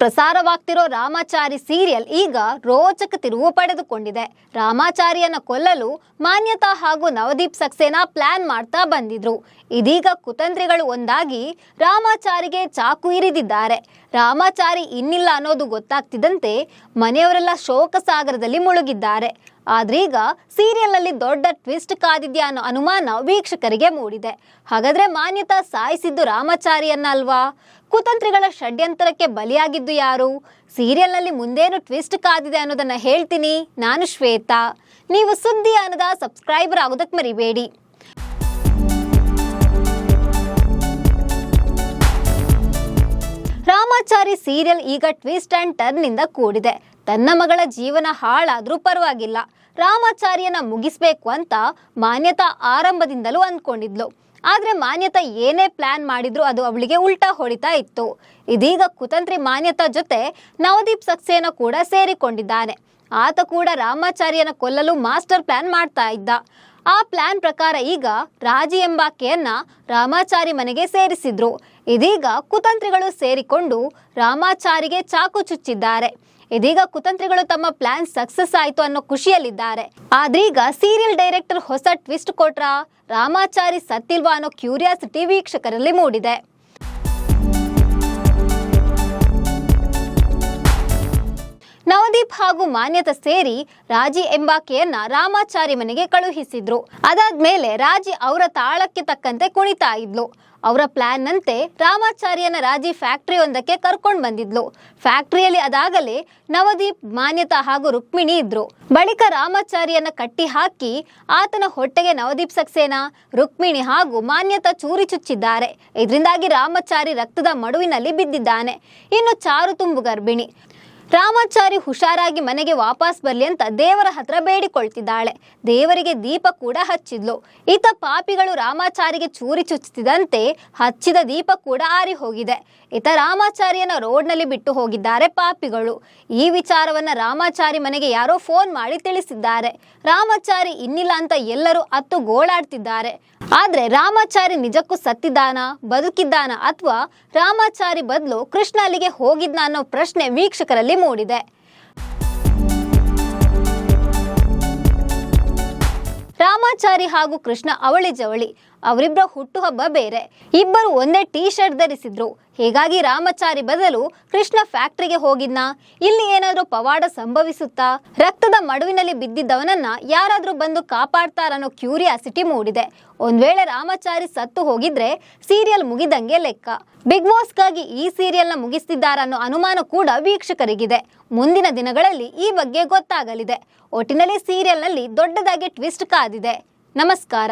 ಪ್ರಸಾರವಾಗ್ತಿರೋ Ramachari serial ಈಗ ರೋಚಕ ತಿರುವು ಪಡೆದುಕೊಂಡಿದೆ. ರಾಮಾಚಾರಿಯನ್ನ ಕೊಲ್ಲಲು ಮಾನ್ಯತಾ ಹಾಗೂ ನವದೀಪ್ ಸಕ್ಸೇನಾ ಪ್ಲಾನ್ ಮಾಡ್ತಾ ಬಂದಿದ್ರು. ಇದೀಗ ಕುತಂತ್ರಿಗಳು ಒಂದಾಗಿ ರಾಮಾಚಾರಿಗೆ ಚಾಕು ಇರಿದಿದ್ದಾರೆ. ರಾಮಾಚಾರಿ ಇನ್ನಿಲ್ಲ ಅನ್ನೋದು ಗೊತ್ತಾಗ್ತಿದ್ದಂತೆ ಮನೆಯವರೆಲ್ಲ ಶೋಕ ಸಾಗರದಲ್ಲಿ ಮುಳುಗಿದ್ದಾರೆ. ಆದ್ರೀಗ ಸೀರಿಯಲ್ನಲ್ಲಿ ದೊಡ್ಡ ಟ್ವಿಸ್ಟ್ ಕಾದಿದ್ಯಾ ಅನ್ನೋ ಅನುಮಾನ ವೀಕ್ಷಕರಿಗೆ ಮೂಡಿದೆ. ಹಾಗಾದ್ರೆ ಮಾನ್ಯತಾ ಸಾಯಿಸಿದ್ದು ರಾಮಚಾರಿಯನ್ನ ಅಲ್ವಾ ಕುತಂತ್ರಿಗಳ ಷಡ್ಯಂತರಕ್ಕೆ ಬಲಿಯಾಗಿದ್ದು ಯಾರು? ಸೀರಿಯಲ್ನಲ್ಲಿ ಮುಂದೇನು ಟ್ವಿಸ್ಟ್ ಕಾದಿದೆ ಅನ್ನೋದನ್ನ ಹೇಳ್ತೀನಿ. ನಾನು ಶ್ವೇತಾ. ನೀವು ಸುದ್ದಿ ಅನ್ನದ ಸಬ್ಸ್ಕ್ರೈಬರ್ ಆಗೋದಕ್ಕೆ ಮರಿಬೇಡಿ. ರಾಮಾಚಾರಿ ಸೀರಿಯಲ್ ಈಗ ಟ್ವಿಸ್ಟ್ ಅಂಡ್ ಟರ್ನ್ನಿಂದ ಕೂಡಿದೆ. ತನ್ನ ಮಗಳ ಜೀವನ ಹಾಳಾದ್ರೂ ಪರವಾಗಿಲ್ಲ. ರಾಮಾಚಾರ್ಯನ ಮುಗಿಸ್ಬೇಕು ಅಂತ ಮಾನ್ಯತಾ ಆರಂಭದಿಂದಲೂ ಅಂದ್ಕೊಂಡಿದ್ಲು ಆದ್ರೆ ಮಾನ್ಯತಾ ಏನೇ ಪ್ಲಾನ್ ಮಾಡಿದ್ರು ಅದು ಅವಳಿಗೆ ಉಲ್ಟಾ ಹೊಡಿತಾ ಇತ್ತು. ಇದೀಗ ಕುತಂತ್ರಿ ಮಾನ್ಯತಾ ಜೊತೆ ನವದೀಪ್ ಸಕ್ಸೇನ ಕೂಡ ಸೇರಿಕೊಂಡಿದ್ದಾನೆ. ಆತ ಕೂಡ ರಾಮಾಚಾರ್ಯನ ಕೊಲ್ಲಲು ಮಾಸ್ಟರ್ ಪ್ಲಾನ್ ಮಾಡ್ತಾ ಇದ್ದ. ಆ ಪ್ಲಾನ್ ಪ್ರಕಾರ ಈಗ ರಾಜಿ ಎಂಬಾಕೆಯನ್ನ ರಾಮಾಚಾರಿ ಮನೆಗೆ ಸೇರಿಸಿದ್ರು. ಇದೀಗ ಕುತಂತ್ರಿಗಳು ಸೇರಿಕೊಂಡು ರಾಮಾಚಾರಿಗೆ ಚಾಕು ಚುಚ್ಚಿದ್ದಾರೆ. ಇದೀಗ ಕುತಂತ್ರಿಗಳು ತಮ್ಮ ಪ್ಲಾನ್ ಸಕ್ಸಸ್ ಆಯ್ತು ಅನ್ನೋ ಖುಷಿಯಲ್ಲಿದ್ದಾರೆ. ಆದ್ರೀಗ ಸೀರಿಯಲ್ ಡೈರೆಕ್ಟರ್ ಹೊಸ ಟ್ವಿಸ್ಟ್ ಕೊಟ್ರ ರಾಮಾಚಾರಿ ಸತ್ತಿಲ್ವಾ ಅನ್ನೋ ಕ್ಯೂರಿಯಾಸಿಟಿ ವೀಕ್ಷಕರಲ್ಲಿ ಮೂಡಿದೆ. ಮಾನ್ಯತ ಸೇರಿ ರಾಜಿ ಎಂಬಾಕೆಯನ್ನ ರಾಮಾಚಾರಿ ಮನೆಗೆ ಕಳುಹಿಸಿದ್ರು. ಅದಾದ್ಮೇಲೆ ರಾಜಿ ಅವರ ತಾಳಕ್ಕೆ ತಕ್ಕಂತೆ ಕುಣಿತಾ ಇದ್ಲು. ಅವರ ಪ್ಲಾನ್ ನಂತೆ ರಾಮಾಚಾರ್ಯನ ರಾಜಿ ಫ್ಯಾಕ್ಟರಿ ಒಂದಕ್ಕೆ ಕರ್ಕೊಂಡು ಬಂದಿದ್ಲು. ಫ್ಯಾಕ್ಟರಿಯಲ್ಲಿ ಅದಾಗಲೇ ನವದೀಪ್, ಮಾನ್ಯತಾ ಹಾಗೂ ರುಕ್ಮಿಣಿ ಇದ್ರು. ಬಳಿಕ ರಾಮಾಚಾರ್ಯನ ಕಟ್ಟಿ ಹಾಕಿ ಆತನ ಹೊಟ್ಟೆಗೆ ನವದೀಪ್ ಸಕ್ಸೇನಾ, ರುಕ್ಮಿಣಿ ಹಾಗೂ ಮಾನ್ಯತಾ ಚೂರಿ ಚುಚ್ಚಿದ್ದಾರೆ. ಇದರಿಂದಾಗಿ ರಾಮಾಚಾರಿ ರಕ್ತದ ಮಡುವಿನಲ್ಲಿ ಬಿದ್ದಿದ್ದಾನೆ. ಇನ್ನು ಚಾರು ತುಂಬು ಗರ್ಭಿಣಿ. ರಾಮಾಚಾರಿ ಹುಷಾರಾಗಿ ಮನೆಗೆ ವಾಪಸ್ ಬರಲಿ ಅಂತ ದೇವರ ಹತ್ರ ಬೇಡಿಕೊಳ್ತಿದ್ದಾಳೆ. ದೇವರಿಗೆ ದೀಪ ಕೂಡ ಹಚ್ಚಿದ್ಲು. ಈತ ಪಾಪಿಗಳು ರಾಮಾಚಾರಿಗೆ ಚೂರಿ ಚುಚ್ಚುತ್ತಿದ್ದಂತೆ ಹಚ್ಚಿದ ದೀಪ ಕೂಡ ಆರಿ ಹೋಗಿದೆ. ಈತ ರಾಮಾಚಾರಿಯನ್ನ ರೋಡ್ನಲ್ಲಿ ಬಿಟ್ಟು ಹೋಗಿದ್ದಾರೆ ಪಾಪಿಗಳು. ಈ ವಿಚಾರವನ್ನ ರಾಮಾಚಾರಿ ಮನೆಗೆ ಯಾರೋ ಫೋನ್ ಮಾಡಿ ತಿಳಿಸಿದ್ದಾರೆ. ರಾಮಾಚಾರಿ ಇನ್ನಿಲ್ಲ ಅಂತ ಎಲ್ಲರೂ ಅತ್ತು ಗೋಳಾಡ್ತಿದ್ದಾರೆ ಆದ್ರೆ ರಾಮಾಚಾರಿ ನಿಜಕ್ಕೂ ಸತ್ತಿದ್ದಾನ, ಬದುಕಿದ್ದಾನ ಅಥವಾ ರಾಮಾಚಾರಿ ಬದಲು ಕೃಷ್ಣ ಅಲ್ಲಿಗೆ ಹೋಗಿದ್ನ ಅನ್ನೋ ಪ್ರಶ್ನೆ ವೀಕ್ಷಕರಲ್ಲಿ ಮೂಡಿದೆ. ರಾಮಾಚಾರಿ ಹಾಗೂ ಕೃಷ್ಣ ಅವಳಿ ಜವಳಿ. ಅವರಿಬ್ಬರ ಹುಟ್ಟುಹಬ್ಬ ಬೇರೆ. ಇಬ್ಬರು ಒಂದೇ ಟೀ ಶರ್ಟ್ ಧರಿಸಿದ್ರು. ಹೀಗಾಗಿ ರಾಮಚಾರಿ ಬದಲು ಕೃಷ್ಣ ಫ್ಯಾಕ್ಟರಿಗೆ ಹೋಗಿದ್ನ? ಇಲ್ಲಿ ಏನಾದ್ರೂ ಪವಾಡ ಸಂಭವಿಸುತ್ತಾ? ರಕ್ತದ ಮಡುವಿನಲ್ಲಿ ಬಿದ್ದಿದ್ದವನನ್ನ ಯಾರಾದ್ರೂ ಬಂದು ಕಾಪಾಡ್ತಾರನ್ನೋ ಕ್ಯೂರಿಯಾಸಿಟಿ ಮೂಡಿದೆ. ಒಂದ್ ವೇಳೆ ರಾಮಚಾರಿ ಸತ್ತು ಹೋಗಿದ್ರೆ ಸೀರಿಯಲ್ ಮುಗಿದಂಗೆ ಲೆಕ್ಕ. ಬಿಗ್ ಬಾಸ್ಗಾಗಿ ಈ ಸೀರಿಯಲ್ನ ಮುಗಿಸ್ತಿದ್ದಾರನ್ನೋ ಅನುಮಾನ ಕೂಡ ವೀಕ್ಷಕರಿಗಿದೆ. ಮುಂದಿನ ದಿನಗಳಲ್ಲಿ ಈ ಬಗ್ಗೆ ಗೊತ್ತಾಗಲಿದೆ. ಒಟ್ಟಿನಲ್ಲಿ ಸೀರಿಯಲ್ನಲ್ಲಿ ದೊಡ್ಡದಾಗಿ ಟ್ವಿಸ್ಟ್ ಕಾದಿದೆ. ನಮಸ್ಕಾರ.